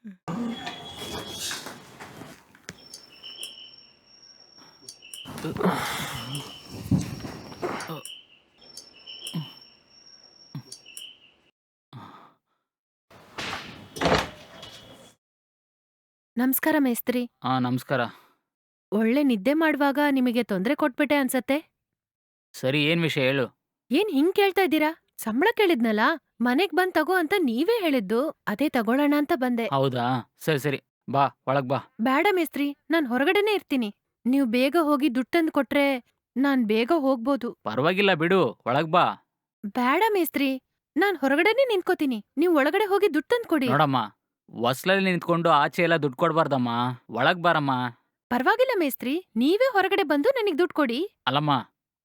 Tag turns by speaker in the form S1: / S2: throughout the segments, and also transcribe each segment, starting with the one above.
S1: ನಮಸ್ಕಾರ ಮೇಸ್ತ್ರಿ.
S2: ಆ ನಮಸ್ಕಾರ.
S1: ಒಳ್ಳೆ ನಿದ್ದೆ ಮಾಡುವಾಗ ನಿಮಗೆ ತೊಂದರೆ ಕೊಟ್ಬಿಟ್ಟೆ ಅನ್ಸತ್ತೆ?
S2: ಸರಿ ಏನ್ ವಿಷಯ ಹೇಳು.
S1: ಏನ್ ಹಿಂಗ್ ಕೇಳ್ತಾ ಇದ್ದೀರಾ? ಸಂಬಳ ಕೇಳಿದ್ನಲ್ಲ ಮನೆಗ್ ಬಂದ್ ತಗೋ ಅಂತ ನೀವೇ ಹೇಳಿದ್ದು ಅದೇ ತಗೊಳ್ಳೋಣ ಅಂತ ಬಂದೆ.
S2: ಹೌದಾ? ಸರಿ ಸರಿ. ಬಾ ಒಳಗ್ ಬಾ.
S1: ಬೇಡ ಮೇಸ್ತ್ರಿ ನಾನ್ ಹೊರಗಡೆನೆ ಇರ್ತೀನಿ. ನೀವ್ ಬೇಗ ಹೋಗಿ ದುಡ್ಡು ತಂದು ಕೊಟ್ರೆ ನಾನ್ ಬೇಗ ಹೋಗ್ಬೋದು.
S2: ಪರವಾಗಿಲ್ಲ ಬಿಡು ಒಳಗ್ ಬಾ.
S1: ಬೇಡ ಮೇಸ್ತ್ರಿ ನಾನ್ ಹೊರಗಡೆನೆ ನಿಂತ್ಕೋತೀನಿ. ನೀವ್ ಒಳಗಡೆ ಹೋಗಿ ದುಡ್ಡು ತಂದು ಕೊಡಿ.
S2: ನೋಡಮ್ಮ ವಸ್ಲಲ್ಲಿ ನಿಂತ್ಕೊಂಡು ಆಚೆ ಎಲ್ಲ ದುಡ್ಡು ಕೊಡ್ಬಾರ್ದಮ್ಮ. ಒಳಗ್ ಬಾರಮ್ಮ.
S1: ಪರವಾಗಿಲ್ಲ ಮೇಸ್ತ್ರಿ ನೀವೇ ಹೊರಗಡೆ ಬಂದು ನನಗ್ ದುಡ್ಡು ಕೊಡಿ.
S2: ಅಲ್ಲಮ್ಮ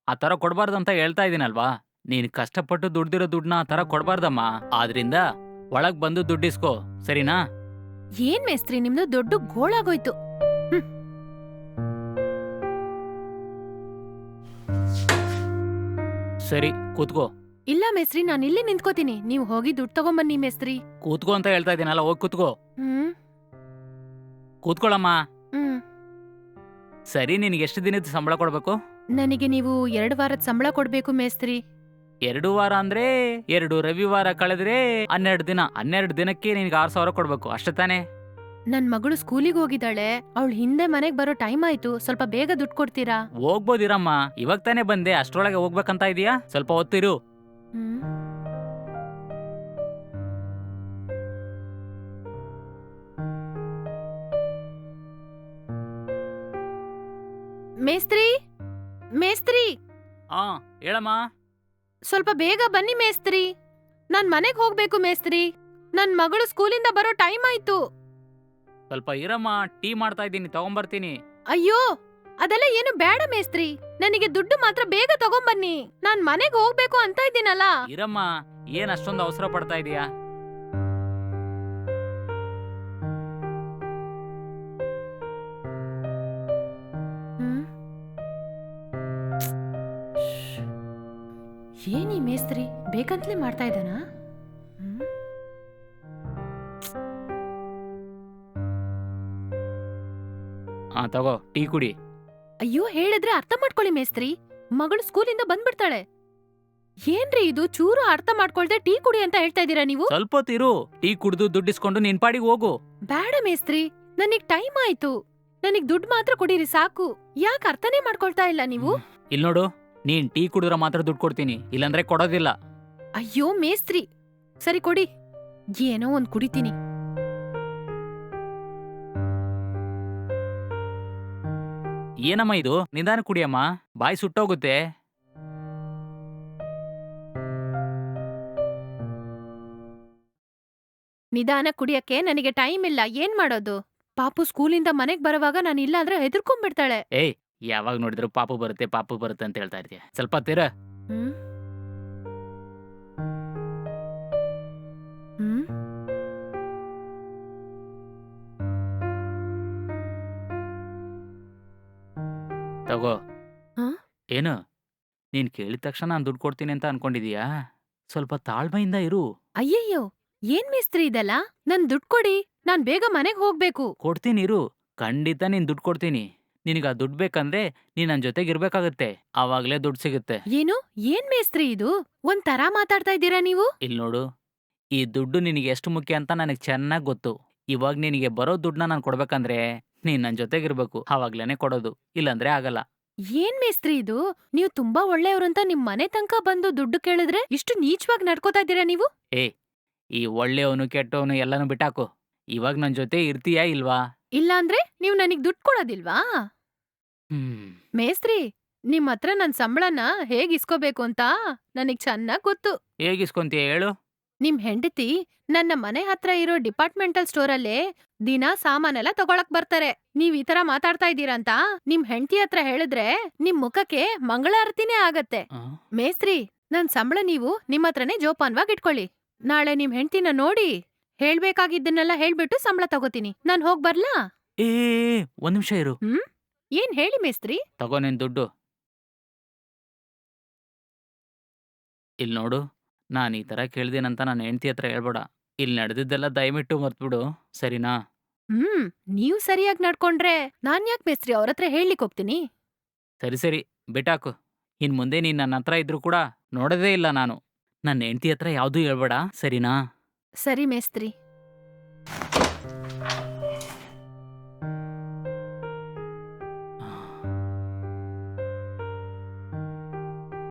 S2: ಆ ತರ ಕೊಡ್ಬಾರ್ದಂತ ಹೇಳ್ತಾ ಇದೀನಲ್ವಾ? ನೀನ್ ಕಷ್ಟಪಟ್ಟು ದುಡ್ದಿರೋ ದುಡ್ಡನ್ನ ಆ ತರ ಕೊಡ್ಬಾರ್ದಮ್ಮ. ಆದ್ರಿಂದ ಒಳಗ್ ಬಂದು ದುಡ್ಡಿಸ್ಕೋ ಸರಿನಾ?
S1: ಏನ್ ಮೇಸ್ತ್ರಿ ನಿಮ್ದು ದೊಡ್ಡ ಗೋಳಾಗೋಯ್ತು.
S2: ಸರಿ ಕೂತ್ಕೋ.
S1: ಇಲ್ಲ ಮೇಸ್ತ್ರಿ ನಾನ್ ಇಲ್ಲೇ ನಿಂತ್ಕೋತೀನಿ. ನೀವ್ ಹೋಗಿ ದುಡ್ಡು ತಗೊಂಬನ್ನಿ ಮೇಸ್ತ್ರಿ.
S2: ಕೂತ್ಕೋ ಅಂತ ಹೇಳ್ತಾ ಇದೀನಲ್ಲ ಹೋಗಿ ಕೂತ್ಕೋ.
S1: ಹ್ಮ್.
S2: ಕೂತ್ಕೊಳ್ಳಮ್ಮ.
S1: ಹ್ಮ್.
S2: ಸರಿ ನಿನಗೆ ಎಷ್ಟು ದಿನದ ಸಂಬಳ ಕೊಡ್ಬೇಕು?
S1: ನನಗೆ ನೀವು ಎರಡು ವಾರದ ಸಂಬಳ ಕೊಡ್ಬೇಕು ಮೇಸ್ತ್ರಿ.
S2: ಎರಡು ವಾರ ಅಂದ್ರೆ ಎರಡು ರವಿವಾರ ಕಳೆದ್ರೆ ಹನ್ನೆರಡು ದಿನ. ಹನ್ನೆರಡು ದಿನಕ್ಕೆ ನಿನ್ಗೆ ಆರು ಸಾವಿರ ಕೊಡ್ಬೇಕು. ಅಷ್ಟೇ ತಾನೇ?
S1: ನನ್ ಮಗಳು ಸ್ಕೂಲಿಗೆ ಹೋಗಿದ್ದಾಳೆ. ಅವಳು ಹಿಂದೆ ಮನೆಗ್ ಬರೋ ಟೈಮ್ ಆಯ್ತು. ಸ್ವಲ್ಪ ಬೇಗ ದುಡ್ಡು ಕೊಡ್ತೀರಾ?
S2: ಹೋಗ್ಬೋದಿರಮ್ಮ. ಇವಾಗ ತಾನೇ ಬಂದೆ. ಅಷ್ಟ್ರೊಳಗೆ ಹೋಗ್ಬೇಕಂತ ಇದೀಯಾ? ಸ್ವಲ್ಪ ಹೊತ್ತಿರು.
S1: ಹ್ಮ್. ಮೇಸ್ತ್ರಿ? ಮೇಸ್ತ್ರಿ?
S2: ಹಾ ಹೇಳಮ್ಮ.
S1: ಸ್ವಲ್ಪ ಬೇಗ ಬನ್ನಿ ಮೇಸ್ತ್ರಿ. ನನ್ ಮನೆಗ್ ಹೋಗ್ಬೇಕು ಮೇಸ್ತ್ರಿ. ನನ್ ಮಗಳು ಸ್ಕೂಲಿಂದ ಬರೋ ಟೈಮ್ ಆಯ್ತು.
S2: ಸ್ವಲ್ಪ ಇರಮ್ಮ ಟೀ ಮಾಡ್ತಾ ಇದ್ದೀನಿ ತಗೊಂಬರ್ತೀನಿ.
S1: ಅಯ್ಯೋ ಅದೆಲ್ಲ ಏನು ಬೇಡ ಮೇಸ್ತ್ರಿ. ನನಗೆ ದುಡ್ಡು ಮಾತ್ರ ಬೇಗ ತಗೊಂಬನ್ನಿ. ನಾನ್ ಮನೆಗ್ ಹೋಗ್ಬೇಕು ಅಂತ ಇದ್ದೀನಲ್ಲ.
S2: ಇರಮ್ಮ ಏನ್ ಅಷ್ಟೊಂದು ಅವಸರ ಪಡ್ತಾ ಇದೀಯಾ?
S1: ಏನ್ ಈ ಮೇಸ್ತ್ರಿ? ಬೇಕಂತಲೇ ಮಾಡ್ತಾ ಇದ್ದಾನ?
S2: ಆ ತಗೋ ಟೀ ಕುಡಿ.
S1: ಅಯ್ಯೋ ಹೇಳಿದ್ರೆ ಅರ್ಥ ಮಾಡ್ಕೊಳ್ಳಿ ಮೇಸ್ತ್ರಿ. ಮಗಳು ಸ್ಕೂಲಿಂದ ಬಂದ್ಬಿಡ್ತಾಳೆ. ಏನ್ರಿ ಇದು? ಚೂರು ಅರ್ಥ ಮಾಡ್ಕೊಳ್ದೆ ಟೀ ಕುಡಿ ಅಂತ ಹೇಳ್ತಾ ಇದೀರಾ ನೀವು?
S2: ಸ್ವಲ್ಪ ತಿರು ಟೀ ಕುಡಿದು ದುಡ್ಡಿಸ್ಕೊಂಡು ನಿನ್ ಪಾಡಿಗೆ ಹೋಗು.
S1: ಬೇಡ ಮೇಸ್ತ್ರಿ. ನನಗ್ ಟೈಮ್ ಆಯ್ತು. ನನಗ್ ದುಡ್ಡು ಮಾತ್ರ ಕೊಡಿರಿ ಸಾಕು. ಯಾಕೆ ಅರ್ಥನೇ ಮಾಡ್ಕೊಳ್ತಾ ಇಲ್ಲ ನೀವು?
S2: ಇಲ್ ನೋಡು ನೀನ್ ಟೀ ಕುಡಿದ್ರೆ ಮಾತ್ರ ದುಡ್ಡು ಕೊಡ್ತೀನಿ ಇಲ್ಲಂದ್ರೆ ಕೊಡೋದಿಲ್ಲ.
S1: ಅಯ್ಯೋ ಮೇಸ್ತ್ರಿ ಸರಿ ಕೊಡಿ ಏನೋ ಒಂದ್ ಕುಡಿತೀನಿ.
S2: ಏನಮ್ಮ ಇದು? ನಿಧಾನ ಕುಡಿಯಮ್ಮ ಬಾಯಿ ಸುಟ್ಟೋಗುತ್ತೆ.
S1: ನಿಧಾನ ಕುಡಿಯಕ್ಕೆ ನನಗೆ ಟೈಮ್ ಇಲ್ಲ ಏನ್ ಮಾಡೋದು? ಪಾಪು ಸ್ಕೂಲಿಂದ ಮನೆಗ್ ಬರುವಾಗ ನಾನು ಇಲ್ಲಾಂದ್ರೆ ಹೆದರ್ಕೊಂಡ್ಬಿಡ್ತಾಳೆ.
S2: ಏಯ್ ಯಾವಾಗ ನೋಡಿದ್ರು ಪಾಪು ಬರುತ್ತೆ ಪಾಪು ಬರುತ್ತೆ ಅಂತ ಹೇಳ್ತಾ ಇರ್ತೀಯ. ಸ್ವಲ್ಪ ತೀರ
S1: ಹ್ಮ್. ಹ್ಮ್.
S2: ತಗೋ.
S1: ಹಾ?
S2: ಏನು? ನೀನ್ ಕೇಳಿದ ತಕ್ಷಣ ನಾನು ದುಡ್ಡು ಕೊಡ್ತೀನಿ ಅಂತ ಅನ್ಕೊಂಡಿದೀಯಾ? ಸ್ವಲ್ಪ ತಾಳ್ಮೆಯಿಂದ ಇರು.
S1: ಅಯ್ಯಯ್ಯೋ! ಏನ್ ಮೇಸ್ತ್ರಿ ಇದಲ್ಲ? ನನ್ ದುಡ್ಡು ಕೊಡಿ. ನಾನ್ ಬೇಗ ಮನೆಗ್ ಹೋಗ್ಬೇಕು.
S2: ಕೊಡ್ತೀನಿ ಇರು. ಖಂಡಿತ ನೀನ್ ದುಡ್ಡು ಕೊಡ್ತೀನಿ. ನಿನಗೆ ಆ ದುಡ್ಡು ಬೇಕಂದ್ರೆ ನೀನ್ ನನ್ನ ಜೊತೆಗೆ ಇರ್ಬೇಕಾಗತ್ತೆ. ಆವಾಗ್ಲೇ ದುಡ್ಡು ಸಿಗುತ್ತೆ.
S1: ಏನು? ಏನ್ ಮೇಸ್ತ್ರಿ ಇದು? ಒಂದ್ ತರ ಮಾತಾಡ್ತಾ ಇದ್ದೀರಾ ನೀವು?
S2: ಇಲ್ಲಿ ನೋಡು ಈ ದುಡ್ಡು ನಿನಗೆ ಎಷ್ಟು ಮುಖ್ಯ ಅಂತ ನನಗೆ ಚೆನ್ನಾಗಿ ಗೊತ್ತು. ಇವಾಗ ನಿನಗೆ ಬರೋ ದುಡ್ಡನ್ನ ನಾನು ಕೊಡ್ಬೇಕಂದ್ರೆ ನೀನ್ ನನ್ನ ಜೊತೆಗಿರ್ಬೇಕು ಆವಾಗ್ಲೇನೆ ಕೊಡೋದು. ಇಲ್ಲಾಂದ್ರೆ ಆಗಲ್ಲ.
S1: ಏನ್ ಮೇಸ್ತ್ರಿ ಇದು? ನೀವು ತುಂಬಾ ಒಳ್ಳೆಯವ್ರು ಅಂತ ನಿಮ್ ಮನೆ ತನಕ ಬಂದು ದುಡ್ಡು ಕೇಳಿದ್ರೆ ಇಷ್ಟು ನೀಚವಾಗಿ ನಡ್ಕೋತಾ ಇದ್ದೀರಾ ನೀವು?
S2: ಏ ಈ ಒಳ್ಳೆಯವನು ಕೆಟ್ಟವನು ಎಲ್ಲಾನು ಬಿಟ್ಟಾಕು. ಇವಾಗ ನನ್ನ ಜೊತೆ ಇರ್ತೀಯಾ ಇಲ್ವಾ?
S1: ಇಲ್ಲಾಂದ್ರೆ ನೀವ್ ನನಗ್ ದುಡ್ಡು ಕೊಡೋದಿಲ್ವಾ?
S2: ಹ್ಮ್.
S1: ಮೇಸ್ತ್ರಿ ನಿಮ್ ಹತ್ರ ನನ್ ಸಂಬಳನ ಹೇಗ್ ಇಸ್ಕೋಬೇಕು ಅಂತ ನನಗ್ ಚೆನ್ನಾಗ್ ಗೊತ್ತು.
S2: ಹೇಗಿಸ್ಕೊಂತೀಯ ಹೇಳು?
S1: ನಿಮ್ ಹೆಂಡತಿ ನನ್ನ ಮನೆ ಹತ್ರ ಇರೋ ಡಿಪಾರ್ಟ್ಮೆಂಟಲ್ ಸ್ಟೋರಲ್ಲೇ ದಿನ ಸಾಮಾನೆಲ್ಲ ತಗೊಳಕ್ ಬರ್ತಾರೆ. ನೀವ್ ಈ ತರ ಮಾತಾಡ್ತಾ ಇದ್ದೀರಂತ ನಿಮ್ ಹೆಂಡತಿ ಹತ್ರ ಹೇಳಿದ್ರೆ ನಿಮ್ ಮುಖಕ್ಕೆ ಮಂಗಳಾರತಿನೇ ಆಗತ್ತೆ.
S2: ಆ?
S1: ಮೇಸ್ತ್ರಿ ನನ್ ಸಂಬಳ ನೀವು ನಿಮ್ ಹತ್ರನೇ ಜೋಪಾನ್ವಾಗಿ ಇಟ್ಕೊಳ್ಳಿ. ನಾಳೆ ನಿಮ್ ಹೆಂಡತಿನ ನೋಡಿ ಹೇಳ್ಬೇಕಾಗಿದ್ದನ್ನೆಲ್ಲ ಹೇಳ್ಬಿಟ್ಟು ಸಂಬಳ ತಗೋತೀನಿ. ನಾನ್ ಹೋಗ್ ಬರ್ಲಾ?
S2: ಏ ಒಂದ್ ನಿಮಿಷ ಇರು. ಹ್ಮ್?
S1: ಏನ್ ಹೇಳಿ ಮೇಸ್ತ್ರಿ?
S2: ತಗೋ ನಿನ್ ದುಡ್ಡು. ಇಲ್ಲಿ ನೋಡು ನಾನು ಈ ತರ ಕೇಳ್ದೇನಂತ ನನ್ನ ಹೆಂಡತಿ ಹತ್ರ ಹೇಳ್ಬೇಡ. ಇಲ್ಲಿ ನಡೆದಿದ್ದೆಲ್ಲ ದಯವಿಟ್ಟು ಮರ್ತ್ಬಿಡು ಸರಿನಾ?
S1: ಹ್ಮ್ ನೀವ್ ಸರಿಯಾಗಿ ನಡ್ಕೊಂಡ್ರೆ ನಾನ್ ಯಾಕೆ ಮೇಸ್ತ್ರಿ ಅವ್ರ ಹತ್ರ ಹೇಳ್ಲಿಕ್ ಹೋಗ್ತೀನಿ?
S2: ಸರಿ ಸರಿ ಬಿಟಾಕು ಇನ್ ಮುಂದೆ ನೀನ್ ನನ್ನ ಹತ್ರ ಇದ್ರು ಕೂಡ ನೋಡೋದೇ ಇಲ್ಲ ನಾನು. ನನ್ನ ಹೆಂಡತಿ ಹತ್ರ ಯಾವುದೂ ಹೇಳ್ಬೇಡ ಸರಿನಾ?
S1: ಸರಿ ಮೇಸ್ತ್ರಿ.